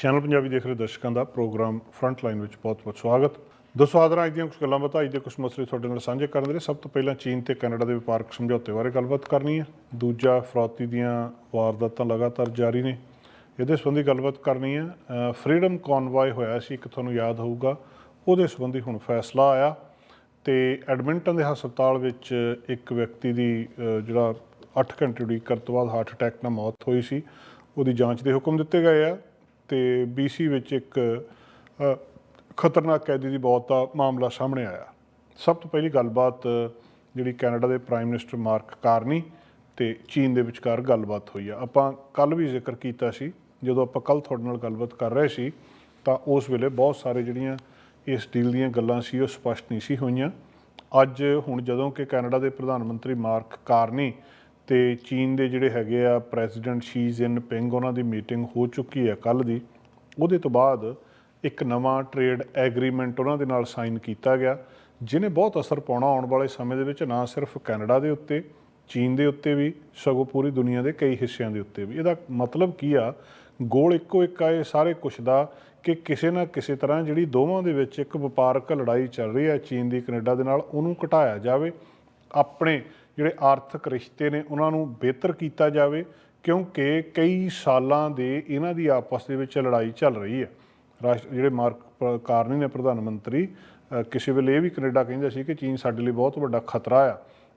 Channel Punjabi ਦੇਖ ਰਹੇ ਦਰਸ਼ਕਾਂ ਦਾ ਪ੍ਰੋਗਰਾਮ ਫਰੰਟ ਲਾਈਨ ਵਿੱਚ ਬਹੁਤ-ਬਹੁਤ ਸਵਾਗਤ। ਦੋਸਤੋ ਆਦਰਾਂ ਅੱਜ ਦੀਆਂ ਕੁਝ ਗੱਲਾਂ ਬਾਤਾਂ ਅੱਜ ਦੇ ਕੁਝ ਮਸਲੇ ਤੁਹਾਡੇ ਨਾਲ ਸਾਂਝੇ ਕਰਨ ਦੇ ਲਈ। ਸਭ ਤੋਂ ਪਹਿਲਾਂ ਚੀਨ ਤੇ ਕੈਨੇਡਾ ਦੇ ਵਪਾਰਕ ਸਮਝੌਤੇ ਬਾਰੇ ਗੱਲਬਾਤ ਕਰਨੀ ਹੈ। ਦੂਜਾ, ਫਰੌਤੀ ਦੀਆਂ ਵਾਰਦਾਤਾਂ ਲਗਾਤਾਰ ਜਾਰੀ ਨੇ। ਇਹਦੇ ਸੰਬੰਧੀ ਗੱਲਬਾਤ ਕਰਨੀ ਹੈ। ਫਰੀडम ਕਨਵਾਏ ਹੋਇਆ ਸੀ, ਇੱਕ ਤੁਹਾਨੂੰ ਯਾਦ ਹੋਊਗਾ। ਉਹਦੇ ਸੰਬੰਧੀ ਹੁਣ ਫੈਸਲਾ ਆਇਆ ਤੇ ਐਡਮਿੰਟਨ ਦੇ ਹਸਪਤਾਲ ਵਿੱਚ ਇੱਕ ਵਿਅਕਤੀ ਦੀ ਜਿਹੜਾ 8 ਘੰਟੇ ਉਡੀਕ ਕਰਨ ਤੋਂ ਬਾਅਦ ਹਾਰਟ ਅਟੈਕ ਨਾਲ ਮੌਤ ਹੋਈ ਸੀ, ਉਹਦੀ ਜਾਂਚ ਦੇ ਹੁਕਮ ਦਿੱਤੇ ਗਏ ਆ। ਤੇ BC ਵਿੱਚ ਇੱਕ ਖਤਰਨਾਕ ਕੈਦੀ ਦੀ ਮੌਤ ਦਾ ਮਾਮਲਾ ਸਾਹਮਣੇ ਆਇਆ। ਸਭ ਤੋਂ ਪਹਿਲੀ ਗੱਲਬਾਤ, ਜਿਹੜੀ ਕੈਨੇਡਾ ਦੇ ਪ੍ਰਾਈਮ ਮਿਨਿਸਟਰ ਮਾਰਕ ਕਾਰਨੀ ਤੇ ਚੀਨ ਦੇ ਵਿਚਕਾਰ ਗੱਲਬਾਤ ਹੋਈ ਆ। ਆਪਾਂ ਕੱਲ ਵੀ ਜ਼ਿਕਰ ਕੀਤਾ ਸੀ, ਜਦੋਂ ਆਪਾਂ ਕੱਲ ਤੁਹਾਡੇ ਨਾਲ ਗੱਲਬਾਤ ਕਰ ਰਹੇ ਸੀ, ਤਾਂ ਉਸ ਵੇਲੇ ਬਹੁਤ ਸਾਰੇ ਜਿਹੜੀਆਂ ਇਸ ਡੀਲ ਦੀਆਂ ਗੱਲਾਂ ਸੀ, ਉਹ ਸਪਸ਼ਟ ਨਹੀਂ ਸੀ ਹੋਈਆਂ। ਅੱਜ, ਹੁਣ ਜਦੋਂ ਕਿ ਕੈਨੇਡਾ ਦੇ ਪ੍ਰਧਾਨ ਮੰਤਰੀ ਮਾਰਕ ਕਾਰਨੀ ਤੇ ਚੀਨ ਦੇ ਜਿਹੜੇ ਹੈਗੇ ਆ ਪ੍ਰੈਜ਼ੀਡੈਂਟ ਸ਼ੀ ਜਿਨਪਿੰਗ, ਉਹਨਾਂ ਦੀ ਮੀਟਿੰਗ ਹੋ ਚੁੱਕੀ ਹੈ ਕੱਲ ਦੀ। ਉਹਦੇ ਤੋਂ ਬਾਅਦ ਇੱਕ ਨਵਾਂ ਟ੍ਰੇਡ ਐਗਰੀਮੈਂਟ ਉਹਨਾਂ ਦੇ ਨਾਲ ਸਾਈਨ ਕੀਤਾ ਗਿਆ, ਜਿਹਨੇ ਬਹੁਤ ਅਸਰ ਪਾਉਣਾ ਆਉਣ ਵਾਲੇ ਸਮੇਂ ਦੇ ਵਿੱਚ, ਨਾ ਸਿਰਫ ਕੈਨੇਡਾ ਦੇ ਉੱਤੇ, ਚੀਨ ਦੇ ਉੱਤੇ ਵੀ, ਸਗੋਂ ਪੂਰੀ ਦੁਨੀਆ ਦੇ ਕਈ ਹਿੱਸਿਆਂ ਦੇ ਉੱਤੇ ਵੀ। ਇਹਦਾ ਮਤਲਬ ਕੀ ਆ? ਗੋਲ ਇੱਕੋ ਇੱਕ ਆ, ਇਹ ਸਾਰੇ ਕੁਛ ਦਾ ਕਿ ਕਿਸੇ ਨਾ ਕਿਸੇ ਤਰ੍ਹਾਂ ਜਿਹੜੀ ਦੋਵਾਂ ਦੇ ਵਿੱਚ ਇੱਕ ਵਪਾਰਕ ਲੜਾਈ ਚੱਲ ਰਹੀ ਹੈ, ਚੀਨ ਦੀ ਕੈਨੇਡਾ ਦੇ ਨਾਲ, ਉਹਨੂੰ ਘਟਾਇਆ ਜਾਵੇ, ਆਪਣੇ ਜਿਹੜੇ ਆਰਥਿਕ ਰਿਸ਼ਤੇ ਨੇ ਉਹਨਾਂ ਨੂੰ ਬਿਹਤਰ ਕੀਤਾ ਜਾਵੇ, ਕਿਉਂਕਿ ਕਈ ਸਾਲਾਂ ਦੇ ਇਹਨਾਂ ਦੀ ਆਪਸ ਦੇ ਵਿੱਚ ਲੜਾਈ ਚੱਲ ਰਹੀ ਹੈ। ਰਾਸ਼ਟਰ ਜਿਹੜੇ ਮਾਰਕ ਕਾਰਨੀ ਨੇ ਪ੍ਰਧਾਨ ਮੰਤਰੀ ਕਿਸੇ ਵੇਲੇ ਇਹ ਵੀ ਕੈਨੇਡਾ ਕਹਿੰਦਾ ਸੀ ਕਿ ਚੀਨ ਸਾਡੇ ਲਈ ਬਹੁਤ ਵੱਡਾ ਖਤਰਾ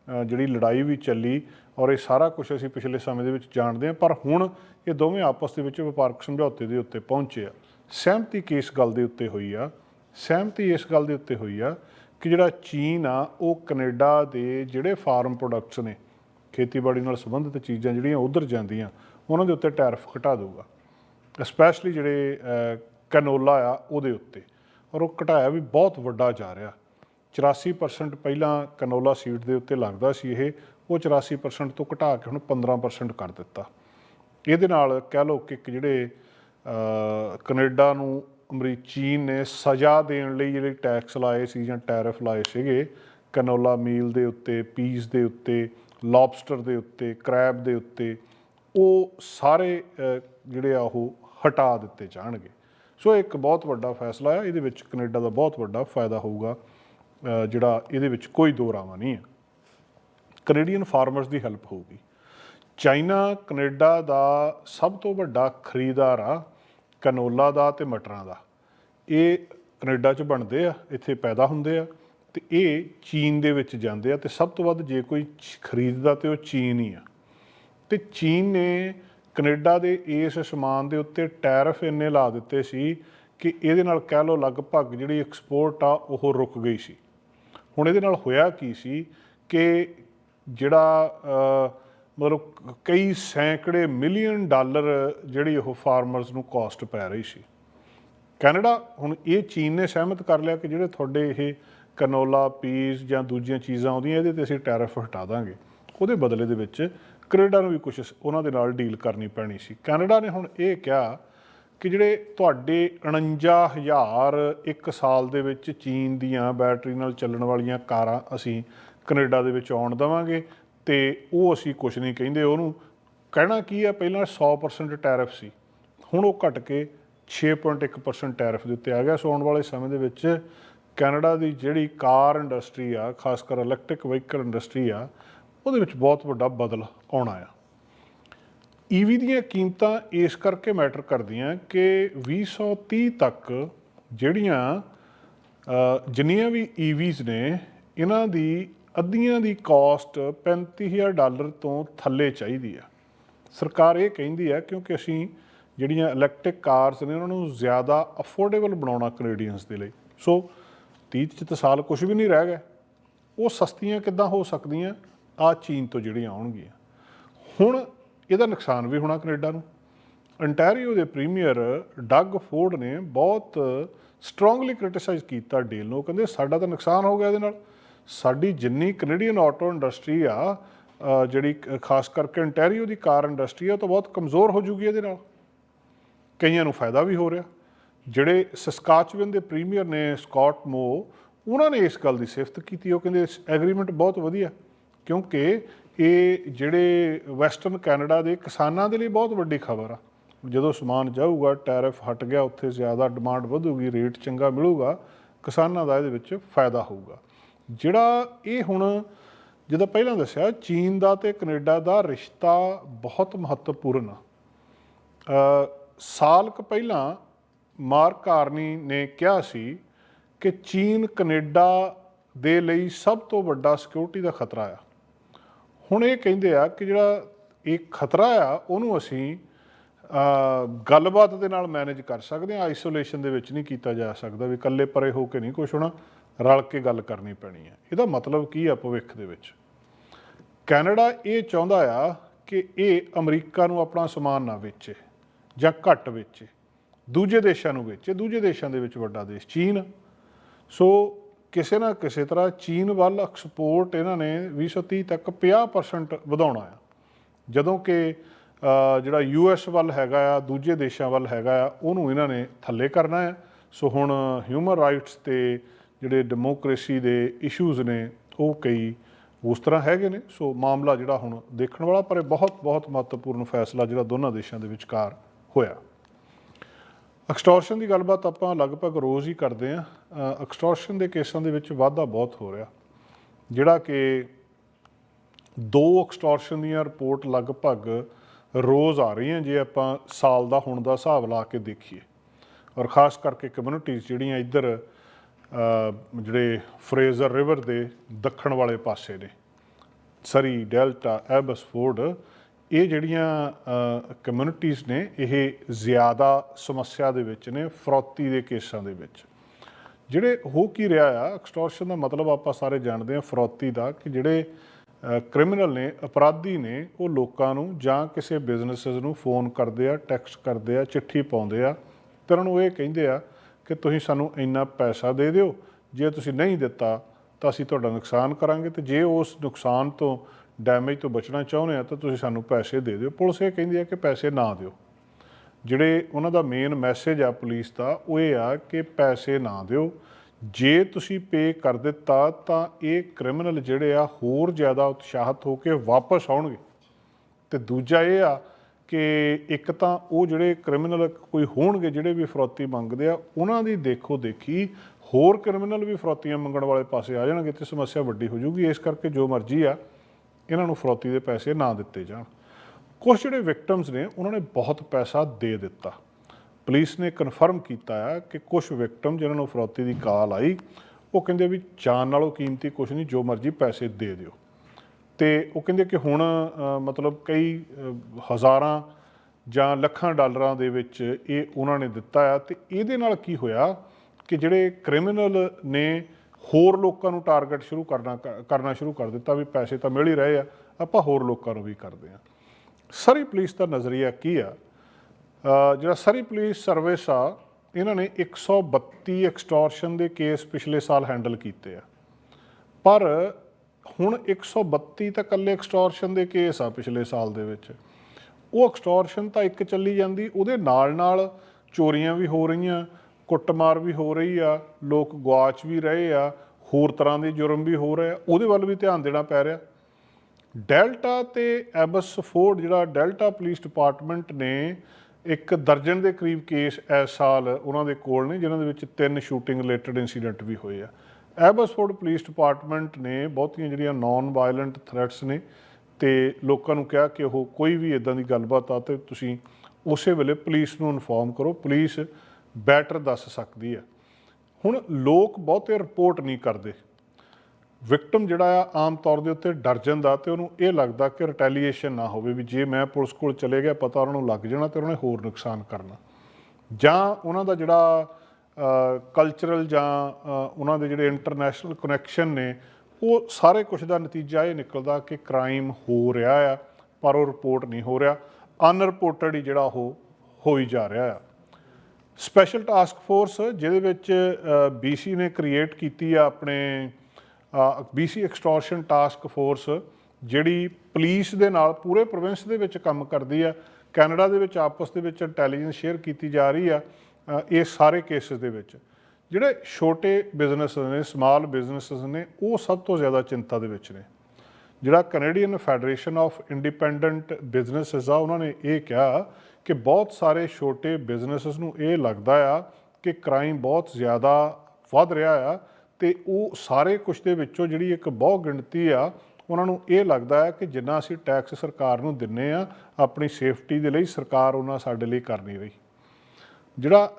ਆ ਜਿਹੜੀ ਲੜਾਈ ਵੀ ਚੱਲੀ ਔਰ ਇਹ ਸਾਰਾ ਕੁਝ ਅਸੀਂ ਪਿਛਲੇ ਸਮੇਂ ਦੇ ਵਿੱਚ ਜਾਣਦੇ ਹਾਂ, ਪਰ ਹੁਣ ਇਹ ਦੋਵੇਂ ਆਪਸ ਦੇ ਵਿੱਚ ਵਪਾਰਕ ਸਮਝੌਤੇ ਦੇ ਉੱਤੇ ਪਹੁੰਚੇ ਆ। ਸਹਿਮਤੀ ਕਿਸ ਗੱਲ ਦੇ ਉੱਤੇ ਹੋਈ ਆ। ਸਹਿਮਤੀ ਇਸ ਗੱਲ ਦੇ ਉੱਤੇ ਹੋਈ ਆ ਕਿ ਜਿਹੜਾ ਚੀਨ ਆ ਉਹ ਕੈਨੇਡਾ ਦੇ ਜਿਹੜੇ ਫਾਰਮ ਪ੍ਰੋਡਕਟਸ ਨੇ ਖੇਤੀਬਾੜੀ ਨਾਲ ਸੰਬੰਧਿਤ ਚੀਜ਼ਾਂ ਜਿਹੜੀਆਂ ਉਧਰ ਜਾਂਦੀਆਂ ਉਹਨਾਂ ਦੇ ਉੱਤੇ ਟੈਰਿਫ ਘਟਾ ਦੇਊਗਾ। ਸਪੈਸ਼ਲੀ ਜਿਹੜੇ ਕੈਨੋਲਾ ਆ ਉਹਦੇ ਉੱਤੇ। ਔਰ ਉਹ ਘਟਾਇਆ ਵੀ ਬਹੁਤ ਵੱਡਾ ਜਾ ਰਿਹਾ। 84% ਪਹਿਲਾਂ ਕੈਨੋਲਾ ਸੀਡ ਦੇ ਉੱਤੇ ਲੱਗਦਾ ਸੀ ਇਹ ਉਹ 84% ਤੋਂ ਘਟਾ ਕੇ ਹੁਣ 15% ਕਰ ਦਿੱਤਾ। ਇਹਦੇ ਨਾਲ ਕਹਿ ਲਓ ਕਿ ਇੱਕ ਜਿਹੜੇ ਅਹ, ਕੈਨੇਡਾ ਨੂੰ ਅਮਰੀ ਚੀਨ ਨੇ ਸਜ਼ਾ ਦੇਣ ਲਈ ਜਿਹੜੇ ਟੈਕਸ ਲਾਏ ਸੀ ਜਾਂ ਟੈਰਿਫ ਲਾਏ ਸੀਗੇ, ਕੈਨੋਲਾ ਮੀਲ ਦੇ ਉੱਤੇ ਪੀਸ ਦੇ ਉੱਤੇ, ਲੌਬਸਟਰ ਦੇ ਉੱਤੇ, ਕ੍ਰੈਬ ਦੇ ਉੱਤੇ, ਉਹ ਸਾਰੇ ਜਿਹੜੇ ਆ ਉਹ ਹਟਾ ਦਿੱਤੇ ਜਾਣਗੇ। ਸੋ ਇੱਕ ਬਹੁਤ ਵੱਡਾ ਫੈਸਲਾ ਹੈ ਇਹਦੇ ਵਿੱਚ ਕੈਨੇਡਾ ਦਾ ਬਹੁਤ ਵੱਡਾ ਫਾਇਦਾ ਹੋਊਗਾ। ਜਿਹੜਾ ਇਹਦੇ ਵਿੱਚ ਕੋਈ ਦੋ ਰਾਵਾਂ ਨਹੀਂ ਹੈ ਕੈਨੇਡੀਅਨ ਫਾਰਮਰਸ ਦੀ ਹੈਲਪ ਹੋਊਗੀ। ਚਾਈਨਾ, ਕੈਨੇਡਾ ਦਾ ਸਭ ਤੋਂ ਵੱਡਾ ਖਰੀਦਦਾਰ ਆ ਕੈਨੋਲਾ ਦਾ ਤੇ ਮਟਰਾਂ ਦਾ। ਇਹ ਕੈਨੇਡਾ 'ਚ ਬਣਦੇ ਆ, ਇੱਥੇ ਪੈਦਾ ਹੁੰਦੇ ਆ ਤੇ ਇਹ ਚੀਨ ਦੇ ਵਿੱਚ ਜਾਂਦੇ ਆ ਤੇ ਸਭ ਤੋਂ ਵੱਧ ਜੇ ਕੋਈ ਖਰੀਦਦਾ ਤੇ ਉਹ ਚੀਨ ਹੀ ਆ। ਤੇ ਚੀਨ ਨੇ ਕੈਨੇਡਾ ਦੇ ਇਸ ਸਮਾਨ ਦੇ ਉੱਤੇ ਟੈਰਿਫ ਇੰਨੇ ਲਾ ਦਿੱਤੇ ਸੀ ਕਿ ਇਹਦੇ ਨਾਲ ਕਹਿ ਲਓ ਲਗਭਗ ਜਿਹੜੀ ਐਕਸਪੋਰਟ ਆ, ਉਹ ਰੁਕ ਗਈ ਸੀ। ਹੁਣ ਇਹਦੇ ਨਾਲ ਹੋਇਆ ਕੀ ਸੀ ਕਿ ਜਿਹੜਾ ਮਤਲਬ ਕਈ ਸੈਂਕੜੇ ਮਿਲੀਅਨ ਡਾਲਰ ਜਿਹੜੀ ਉਹ ਫਾਰਮਰਸ ਨੂੰ ਕਾਸਟ ਪੈ ਰਹੀ ਸੀ। ਕੈਨੇਡਾ ਹੁਣ ਇਹ ਚੀਨ ਨੇ ਸਹਿਮਤ ਕਰ ਲਿਆ ਕਿ ਜਿਹੜੇ ਤੁਹਾਡੇ ਇਹ ਕਨੋਲਾ ਪੀਸ ਜਾਂ ਦੂਜੀਆਂ ਚੀਜ਼ਾਂ ਆਉਂਦੀਆਂ, ਇਹਦੇ ਤੇ ਅਸੀਂ ਟੈਰਿਫ ਹਟਾ ਦਾਂਗੇ। ਉਹਦੇ ਬਦਲੇ ਦੇ ਵਿੱਚ ਕੈਨੇਡਾ ਨੂੰ ਵੀ ਕੁਝ ਉਹਨਾਂ ਦੇ ਨਾਲ ਡੀਲ ਕਰਨੀ ਪੈਣੀ ਸੀ। ਕੈਨੇਡਾ ਨੇ ਹੁਣ ਇਹ ਕਿਹਾ ਕਿ ਜਿਹੜੇ ਤੁਹਾਡੇ 49000 ਇੱਕ ਸਾਲ ਦੇ ਵਿੱਚ ਚੀਨ ਦੀਆਂ ਬੈਟਰੀ ਨਾਲ ਚੱਲਣ ਵਾਲੀਆਂ ਕਾਰਾਂ ਅਸੀਂ ਕੈਨੇਡਾ ਦੇ ਵਿੱਚ ਆਉਣ ਦੇਵਾਂਗੇ ਤੇ ਉਹ ਅਸੀਂ ਕੁਝ ਨਹੀਂ ਕਹਿੰਦੇ, ਉਹਨੂੰ ਕਹਿਣਾ ਕੀ ਆ, ਪਹਿਲਾਂ 100% ਟੈਰਿਫ ਸੀ। ਹੁਣ ਉਹ ਘਟ ਕੇ 6.1% ਟੈਰਿਫ ਦੇ ਉੱਤੇ ਆ ਗਿਆ। ਸੋ ਆਉਣ ਵਾਲੇ ਸਮੇਂ ਦੇ ਵਿੱਚ ਕੈਨੇਡਾ ਦੀ ਜਿਹੜੀ ਕਾਰ ਇੰਡਸਟਰੀ ਆ, ਖਾਸ ਕਰ ਇਲੈਕਟ੍ਰਿਕ ਵਹੀਕਲ ਇੰਡਸਟਰੀ ਆ, ਉਹਦੇ ਵਿੱਚ ਬਹੁਤ ਵੱਡਾ ਬਦਲ ਆਉਣਾ ਆ ਈਵੀ ਦੀਆਂ ਕੀਮਤਾਂ ਇਸ ਕਰਕੇ ਮੈਟਰ ਕਰਦੀਆਂ ਕਿ 2030 ਤੱਕ ਜਿਹੜੀਆਂ ਜਿੰਨੀਆਂ ਵੀ e ਈਵੀਜ਼ ਨੇ, ਇਹਨਾਂ ਦੀ ਅੱਧੀਆਂ ਦੀ ਕਾਸਟ 35000 ਡਾਲਰ ਤੋਂ ਥੱਲੇ ਚਾਹੀਦੀ ਆ। ਸਰਕਾਰ ਇਹ ਕਹਿੰਦੀ ਹੈ ਕਿਉਂਕਿ ਅਸੀਂ ਜਿਹੜੀਆਂ ਇਲੈਕਟ੍ਰਿਕ ਕਾਰਸ ਨੇ, ਉਹਨਾਂ ਨੂੰ ਜ਼ਿਆਦਾ ਅਫੋਰਡੇਬਲ ਬਣਾਉਣਾ ਕੈਨੇਡੀਅਨਸ ਦੇ ਲਈ। ਸੋ 30 ਚ ਤਾਂ ਸਾਲ ਕੁਝ ਵੀ ਨਹੀਂ ਰਹਿ ਗਿਆ ਉਹ ਸਸਤੀਆਂ ਕਿੱਦਾਂ ਹੋ ਸਕਦੀਆਂ? ਆ ਚੀਨ ਤੋਂ ਜਿਹੜੀਆਂ ਆਉਣਗੀਆਂ। ਹੁਣ ਇਹਦਾ ਨੁਕਸਾਨ ਵੀ ਹੋਣਾ ਕੈਨੇਡਾ ਨੂੰ। ਅੰਟਾਰੀਓ ਦੇ ਪ੍ਰੀਮੀਅਰ ਡੱਗ ਫੋਰਡ ਨੇ ਬਹੁਤ ਸਟਰੋਂਗਲੀ ਕ੍ਰਿਟਿਸਾਈਜ਼ ਕੀਤਾ ਡੀਲ ਨੂੰ। ਕਹਿੰਦੇ, ਸਾਡਾ ਤਾਂ ਨੁਕਸਾਨ ਹੋ ਗਿਆ ਇਹਦੇ ਨਾਲ। ਸਾਡੀ ਜਿੰਨੀ ਕੈਨੇਡੀਅਨ ਆਟੋ ਇੰਡਸਟਰੀ ਆ ਜਿਹੜੀ ਖਾਸ ਕਰਕੇ ਅੰਟਾਰੀਓ ਦੀ ਕਾਰ ਇੰਡਸਟਰੀ ਆ, ਉਹ ਤਾਂ ਬਹੁਤ ਕਮਜ਼ੋਰ ਹੋ ਜੂਗੀ ਇਹਦੇ ਨਾਲ। ਕਈਆਂ ਨੂੰ ਫਾਇਦਾ ਵੀ ਹੋ ਰਿਹਾ। ਜਿਹੜੇ ਸਸਕਾਚਵਿਨ ਦੇ ਪ੍ਰੀਮੀਅਰ ਨੇ ਸਕਾਟ ਮੋ ਉਹਨਾਂ ਨੇ ਇਸ ਗੱਲ ਦੀ ਸਿਫਤ ਕੀਤੀ। ਉਹ ਕਹਿੰਦੇ ਐਗਰੀਮੈਂਟ ਬਹੁਤ ਵਧੀਆ, ਕਿਉਂਕਿ ਇਹ ਜਿਹੜੇ ਵੈਸਟਰਨ ਕੈਨੇਡਾ ਦੇ ਕਿਸਾਨਾਂ ਦੇ ਲਈ ਬਹੁਤ ਵੱਡੀ ਖਬਰ ਆ। ਜਦੋਂ ਸਮਾਨ ਜਾਊਗਾ, ਟੈਰਿਫ ਹਟ ਗਿਆ, ਉੱਥੇ ਜ਼ਿਆਦਾ ਡਿਮਾਂਡ ਵਧੂਗੀ ਰੇਟ ਚੰਗਾ ਮਿਲੂਗਾ, ਕਿਸਾਨਾਂ ਦਾ ਇਹਦੇ ਵਿੱਚ ਫਾਇਦਾ ਹੋਊਗਾ। ਜਿਹੜਾ ਇਹ ਹੁਣ ਜਦੋਂ ਪਹਿਲਾਂ ਦੱਸਿਆ, ਚੀਨ ਦਾ ਤੇ ਕੈਨੇਡਾ ਦਾ ਰਿਸ਼ਤਾ ਬਹੁਤ ਮਹੱਤਵਪੂਰਨ ਆ। ਸਾਲ ਕੁ ਪਹਿਲਾਂ ਮਾਰਕ ਕਾਰਨੀ ਨੇ ਕਿਹਾ ਸੀ ਕਿ ਚੀਨ ਕੈਨੇਡਾ ਦੇ ਲਈ ਸਭ ਤੋਂ ਵੱਡਾ ਸਿਕਿਉਰਿਟੀ ਦਾ ਖਤਰਾ ਆ। ਹੁਣ ਇਹ ਕਹਿੰਦੇ ਆ ਕਿ ਜਿਹੜਾ ਇਹ ਖਤਰਾ ਆ, ਉਹਨੂੰ ਅਸੀਂ ਗੱਲਬਾਤ ਦੇ ਨਾਲ ਮੈਨੇਜ ਕਰ ਸਕਦੇ ਆ ਆਈਸੋਲੇਸ਼ਨ ਦੇ ਵਿੱਚ ਨਹੀਂ ਕੀਤਾ ਜਾ ਸਕਦਾ ਵੀ ਇਕੱਲੇ ਪਰੇ ਹੋ ਕੇ ਨਹੀਂ ਕੁਛ ਹੋਣਾ। ਰਲ ਕੇ ਗੱਲ ਕਰਨੀ ਪੈਣੀ ਹੈ। ਇਹਦਾ ਮਤਲਬ ਕੀ ਆ ਭਵਿੱਖ ਦੇ ਵਿੱਚ? ਕੈਨੇਡਾ ਇਹ ਚਾਹੁੰਦਾ ਆ ਕਿ ਇਹ ਅਮਰੀਕਾ ਨੂੰ ਆਪਣਾ ਸਮਾਨ ਨਾ ਵੇਚੇ ਜਾਂ ਘੱਟ ਵੇਚੇ। ਦੂਜੇ ਦੇਸ਼ਾਂ ਨੂੰ ਵੇਚੇ। ਦੂਜੇ ਦੇਸ਼ਾਂ ਦੇ ਵਿੱਚ ਵੱਡਾ ਦੇਸ਼ ਚੀਨ। ਸੋ ਕਿਸੇ ਨਾ ਕਿਸੇ ਤਰ੍ਹਾਂ ਚੀਨ ਵੱਲ ਐਕਸਪੋਰਟ ਇਹਨਾਂ ਨੇ 2030 ਤੱਕ 50% ਵਧਾਉਣਾ ਆ। ਜਦੋਂ ਕਿ ਜਿਹੜਾ ਯੂ ਯੂਐਸ ਵੱਲ ਹੈਗਾ ਆ, ਦੂਜੇ ਦੇਸ਼ਾਂ ਵੱਲ ਹੈਗਾ ਆ, ਉਹਨੂੰ ਇਹਨਾਂ ਨੇ ਥੱਲੇ ਕਰਨਾ ਆ। ਸੋ ਹੁਣ ਹਿਊਮਨ ਰਾਈਟਸ ਤੇ ਜਿਹੜੇ ਡੈਮੋਕ੍ਰੇਸੀ ਦੇ ਇਸ਼ੂਜ਼ ਨੇ, ਉਹ ਕਈ ਉਸ ਤਰ੍ਹਾਂ ਹੈਗੇ ਨੇ। ਸੋ ਮਾਮਲਾ ਜਿਹੜਾ ਹੁਣ ਦੇਖਣ ਵਾਲਾ, ਪਰ ਇਹ ਬਹੁਤ ਬਹੁਤ ਮਹੱਤਵਪੂਰਨ ਫੈਸਲਾ ਜਿਹੜਾ ਦੋਨਾਂ ਦੇਸ਼ਾਂ ਦੇ ਵਿਚਕਾਰ ਹੋਇਆ। ਐਕਸਟੋਰਸ਼ਨ ਦੀ ਗੱਲਬਾਤ ਆਪਾਂ ਲਗਭਗ ਰੋਜ਼ ਹੀ ਕਰਦੇ ਆ ਐਕਸਟੋਰਸ਼ਨ ਦੇ ਕੇਸਾਂ ਦੇ ਵਿੱਚ ਵਾਧਾ ਬਹੁਤ ਹੋ ਰਿਹਾ। ਜਿਹੜਾ ਕਿ ਦੋ ਐਕਸਟੋਰਸ਼ਨ ਦੀਆਂ ਰਿਪੋਰਟ ਲਗਭਗ ਰੋਜ਼ ਆ ਰਹੀਆਂ, ਜੇ ਆਪਾਂ ਸਾਲ ਦਾ, ਹੁਣ ਦਾ ਹਿਸਾਬ ਲਾ ਕੇ ਦੇਖੀਏ। ਔਰ ਖਾਸ ਕਰਕੇ ਕਮਿਊਨਿਟੀਆਂ ਜਿਹੜੀਆਂ ਇੱਧਰ ਜਿਹੜੇ ਫਰੇਜ਼ਰ ਰਿਵਰ ਦੇ ਦੱਖਣ ਵਾਲੇ ਪਾਸੇ ਨੇ। ਸਰੀ, ਡੈਲਟਾ ਐਬਸਫੋਰਡ ਇਹ ਜਿਹੜੀਆਂ ਕਮਿਊਨਿਟੀਆਂ ਨੇ, ਇਹ ਜ਼ਿਆਦਾ ਸਮੱਸਿਆ ਦੇ ਵਿੱਚ ਨੇ, ਫਰੌਤੀ ਦੇ ਕੇਸਾਂ ਦੇ ਵਿੱਚ। ਜਿਹੜੇ ਹੋ ਕੀ ਰਿਹਾ ਆ ਐਕਸਟੋਰਸ਼ਨ ਦਾ ਮਤਲਬ ਆਪਾਂ ਸਾਰੇ ਜਾਣਦੇ ਹਾਂ ਫਰੌਤੀ ਦਾ ਕਿ ਜਿਹੜੇ ਕ੍ਰਿਮੀਨਲ ਨੇ, ਅਪਰਾਧੀ ਨੇ, ਉਹ ਲੋਕਾਂ ਨੂੰ ਜਾਂ ਕਿਸੇ ਬਿਜ਼ਨੈਸਸ ਨੂੰ ਫੋਨ ਕਰਦੇ ਆ ਟੈਕਸਟ ਕਰਦੇ ਆ, ਚਿੱਠੀ ਪਾਉਂਦੇ ਆ। ਤੇ ਉਹਨਾਂ ਨੂੰ ਇਹ ਕਹਿੰਦੇ ਆ ਕਿ ਤੁਸੀਂ ਸਾਨੂੰ ਇੰਨਾ ਪੈਸਾ ਦੇ ਦਿਓ। ਜੇ ਤੁਸੀਂ ਨਹੀਂ ਦਿੱਤਾ, ਤਾਂ ਅਸੀਂ ਤੁਹਾਡਾ ਨੁਕਸਾਨ ਕਰਾਂਗੇ ਤੇ ਜੇ ਉਸ ਨੁਕਸਾਨ ਤੋਂ ਡੈਮੇਜ ਤੋਂ ਬਚਣਾ ਚਾਹੁੰਦੇ ਆ, ਤਾਂ ਤੁਸੀਂ ਸਾਨੂੰ ਪੈਸੇ ਦੇ ਦਿਓ। ਪੁਲਿਸ ਇਹ ਕਹਿੰਦੀ ਆ ਕਿ ਪੈਸੇ ਨਾ ਦਿਓ। ਜਿਹੜੇ ਉਹਨਾਂ ਦਾ ਮੇਨ ਮੈਸੇਜ ਆ ਪੁਲਿਸ ਦਾ, ਉਹ ਇਹ ਆ ਕਿ ਪੈਸੇ ਨਾ ਦਿਓ। ਜੇ ਤੁਸੀਂ ਪੇ ਕਰ ਦਿੱਤਾ, ਤਾਂ ਇਹ ਕ੍ਰਿਮੀਨਲ ਜਿਹੜੇ ਆ ਹੋਰ ਜ਼ਿਆਦਾ ਉਤਸ਼ਾਹਤ ਹੋ ਕੇ ਵਾਪਸ ਆਉਣਗੇ। ਤੇ ਦੂਜਾ ਇਹ ਆ ਕਿ ਇੱਕ ਤਾਂ ਉਹ ਜਿਹੜੇ ਕ੍ਰਿਮੀਨਲ ਕੋਈ ਹੋਣਗੇ, ਜਿਹੜੇ ਵੀ ਫਰੋਤੀ ਮੰਗਦੇ ਆ, ਉਹਨਾਂ ਦੀ ਦੇਖੋ ਦੇਖੀ, ਹੋਰ ਕ੍ਰਿਮੀਨਲ ਵੀ ਫਰੋਤੀਆਂ ਮੰਗਣ ਵਾਲੇ ਪਾਸੇ ਆ ਜਾਣਗੇ ਤੇ ਸਮੱਸਿਆ ਵੱਡੀ ਹੋ ਜਾਊਗੀ। ਇਸ ਕਰਕੇ ਜੋ ਮਰਜ਼ੀ ਆ, ਇਹਨਾਂ ਨੂੰ ਫਰੋਤੀ ਦੇ ਪੈਸੇ ਨਾ ਦਿੱਤੇ ਜਾਣ। ਕੁਝ ਜਿਹੜੇ ਵਿਕਟਮਸ ਨੇ, ਉਹਨਾਂ ਨੇ ਬਹੁਤ ਪੈਸਾ ਦੇ ਦਿੱਤਾ। ਪੁਲਿਸ ਨੇ ਕਨਫਰਮ ਕੀਤਾ ਹੈ ਕਿ ਕੁਝ ਵਿਕਟਮ ਜਿਨ੍ਹਾਂ ਨੂੰ ਫਰੋਤੀ ਦੀ ਕਾਲ ਆਈ, ਉਹ ਕਹਿੰਦੇ ਵੀ ਜਾਨ ਨਾਲੋਂ ਕੀਮਤੀ ਕੁਝ ਨਹੀਂ, ਜੋ ਮਰਜ਼ੀ ਪੈਸੇ ਦੇ ਦਿਓ। ਤੇ ਉਹ ਕਹਿੰਦੇ ਕਿ ਹੁਣ ਮਤਲਬ ਕਈ ਹਜ਼ਾਰਾਂ ਜਾਂ ਲੱਖਾਂ ਡਾਲਰਾਂ ਦੇ ਵਿੱਚ ਇਹ ਉਹਨਾਂ ਨੇ ਦਿੱਤਾ ਆ ਤੇ ਇਹਦੇ ਨਾਲ ਕੀ ਹੋਇਆ ਕਿ ਜਿਹੜੇ ਕ੍ਰਿਮੀਨਲ ਨੇ ਹੋਰ ਲੋਕਾਂ ਨੂੰ ਟਾਰਗੇਟ ਸ਼ੁਰੂ ਕਰਨਾ ਕਰਨਾ ਸ਼ੁਰੂ ਕਰ ਦਿੱਤਾ ਵੀ ਪੈਸੇ ਤਾਂ ਮਿਲ ਹੀ ਰਹੇ ਆ, ਆਪਾਂ ਹੋਰ ਲੋਕਾਂ ਨੂੰ ਵੀ ਕਰਦੇ ਆ। ਸਰੀ ਪੁਲਿਸ ਦਾ ਨਜ਼ਰੀਆ ਕੀ ਆ? ਜਿਹੜਾ ਸਰੀ ਪੁਲਿਸ ਸਰਵਿਸ ਆ, ਇਹਨਾਂ ਨੇ 132 ਐਕਸਟੋਰਸ਼ਨ ਦੇ ਕੇਸ ਪਿਛਲੇ ਸਾਲ ਹੈਂਡਲ ਕੀਤੇ ਆ। ਪਰ ਹੁਣ 132 ਤਾਂ ਇਕੱਲੇ ਐਕਸਟੋਰਸ਼ਨ ਦੇ ਕੇਸ ਆ ਪਿਛਲੇ ਸਾਲ ਦੇ ਵਿੱਚ। ਉਹ ਐਕਸਟੋਰਸ਼ਨ ਤਾਂ ਇੱਕ ਚੱਲੀ ਜਾਂਦੀ, ਉਹਦੇ ਨਾਲ ਨਾਲ ਚੋਰੀਆਂ ਵੀ ਹੋ ਰਹੀਆਂ, ਕੁੱਟਮਾਰ ਵੀ ਹੋ ਰਹੀ ਆ, ਲੋਕ ਗਵਾਚ ਵੀ ਰਹੇ ਆ, ਹੋਰ ਤਰ੍ਹਾਂ ਦੇ ਜੁਰਮ ਵੀ ਹੋ ਰਹੇ ਆ ਉਹਦੇ ਵੱਲ ਵੀ ਧਿਆਨ ਦੇਣਾ ਪੈ ਰਿਹਾ। ਡੈਲਟਾ ਤੇ ਐਬਸਫੋਰਡ ਜਿਹੜਾ ਡੈਲਟਾ ਪੁਲਿਸ ਡਿਪਾਰਟਮੈਂਟ ਨੇ, ਇੱਕ ਦਰਜਨ ਦੇ ਕਰੀਬ ਕੇਸ ਇਸ ਸਾਲ ਉਹਨਾਂ ਦੇ ਕੋਲ ਨੇ, ਜਿਨ੍ਹਾਂ ਦੇ ਵਿੱਚ ਤਿੰਨ ਸ਼ੂਟਿੰਗ ਰਿਲੇਟਡ ਇਨਸੀਡੈਂਟ ਵੀ ਹੋਏ ਆ। ਐਬਸਫੋਰਡ ਪੁਲਿਸ ਡਿਪਾਰਟਮੈਂਟ ਨੇ ਬਹੁਤੀਆਂ ਜਿਹੜੀਆਂ ਨਾਨ ਵਾਇਲੈਂਟ ਥ੍ਰੈਟਸ ਨੇ ਤੇ ਲੋਕਾਂ ਨੂੰ ਕਿਹਾ ਕਿ ਉਹ ਕੋਈ ਵੀ ਇਦਾਂ ਦੀ ਗੱਲਬਾਤ ਆ ਤੇ ਤੁਸੀਂ ਉਸੇ ਵੇਲੇ ਪੁਲਿਸ ਨੂੰ ਇਨਫੋਰਮ ਕਰੋ, ਪੁਲਿਸ ਬੈਟਰ ਦੱਸ ਸਕਦੀ ਹੈ ਹੁਣ ਲੋਕ ਬਹੁਤੇ ਰਿਪੋਰਟ ਨਹੀਂ ਕਰਦੇ। ਵਿਕਟਮ ਜਿਹੜਾ ਆ, ਆਮ ਤੌਰ ਦੇ ਉੱਤੇ ਡਰ ਜਾਂਦਾ ਤੇ ਉਹਨੂੰ ਇਹ ਲੱਗਦਾ ਕਿ ਰਿਟੈਲੀਏਸ਼ਨ ਨਾ ਹੋਵੇ ਵੀ ਜੇ ਮੈਂ ਪੁਲਿਸ ਕੋਲ ਚਲੇ ਗਿਆ, ਪਤਾ ਉਹਨਾਂ ਨੂੰ ਲੱਗ ਜਾਣਾ ਤੇ ਉਹਨਾਂ ਨੇ ਹੋਰ ਨੁਕਸਾਨ ਕਰਨਾ। ਜਾਂ ਉਹਨਾਂ ਦਾ ਜਿਹੜਾ ਕਲਚਰਲ ਜਾਂ ਉਹਨਾਂ ਦੇ ਜਿਹੜੇ ਇੰਟਰਨੈਸ਼ਨਲ ਕਨੈਕਸ਼ਨ ਨੇ, ਉਹ ਸਾਰੇ ਕੁਝ ਦਾ ਨਤੀਜਾ ਇਹ ਨਿਕਲਦਾ ਕਿ ਕ੍ਰਾਈਮ ਹੋ ਰਿਹਾ ਆ, ਪਰ ਉਹ ਰਿਪੋਰਟ ਨਹੀਂ ਹੋ ਰਿਹਾ। ਅਨਰਿਪੋਰਟਡ ਹੀ ਜਿਹੜਾ ਉਹ ਹੋਈ ਜਾ ਰਿਹਾ ਆ। ਸਪੈਸ਼ਲ ਟਾਸਕ ਫੋਰਸ ਜਿਹਦੇ ਵਿੱਚ ਬੀਸੀ ਨੇ ਕ੍ਰੀਏਟ ਕੀਤੀ ਆ ਆਪਣੇ ਬੀਸੀ ਐਕਸਟੋਰਸ਼ਨ ਟਾਸਕ ਫੋਰਸ ਜਿਹੜੀ ਪੁਲਿਸ ਦੇ ਨਾਲ ਪੂਰੇ ਪ੍ਰੋਵਿੰਸ ਦੇ ਵਿੱਚ ਕੰਮ ਕਰਦੀ ਆ। ਕੈਨੇਡਾ ਦੇ ਵਿੱਚ ਆਪਸ ਦੇ ਵਿੱਚ ਇੰਟੈਲੀਜੈਂਸ ਸ਼ੇਅਰ ਕੀਤੀ ਜਾ ਰਹੀ ਆ। ਇਹ ਸਾਰੇ ਕੇਸਿਸ ਦੇ ਵਿੱਚ, ਜਿਹੜੇ ਛੋਟੇ ਬਿਜ਼ਨੈਸ ਨੇ ਸਮਾਲ ਬਿਜ਼ਨੈਸਸ ਨੇ, ਉਹ ਸਭ ਤੋਂ ਜ਼ਿਆਦਾ ਚਿੰਤਾ ਦੇ ਵਿੱਚ ਨੇ। ਜਿਹੜਾ Canadian federation of independent businesses ਆ, ਉਹਨਾਂ ਨੇ ਇਹ ਕਿਹਾ ਕਿ ਬਹੁਤ ਸਾਰੇ ਛੋਟੇ ਬਿਜ਼ਨੈਸਸ ਨੂੰ ਇਹ ਲੱਗਦਾ ਆ ਕਿ ਕ੍ਰਾਈਮ ਬਹੁਤ ਜ਼ਿਆਦਾ ਵੱਧ ਰਿਹਾ ਆ ਤੇ ਉਹ ਸਾਰੇ ਕੁਝ ਦੇ ਵਿੱਚੋਂ ਜਿਹੜੀ ਇੱਕ ਬਹੁ ਗਿਣਤੀ ਆ, ਉਹਨਾਂ ਨੂੰ ਇਹ ਲੱਗਦਾ ਹੈ ਕਿ ਜਿੰਨਾ ਅਸੀਂ ਟੈਕਸ ਸਰਕਾਰ ਨੂੰ ਦਿੰਨੇ ਆ, ਆਪਣੀ ਸੇਫਟੀ ਦੇ ਲਈ ਸਰਕਾਰ ਉਹਨਾਂ ਸਾਡੇ ਲਈ ਕਰ ਨਹੀਂ ਰਹੀ। ਜਿਹੜਾ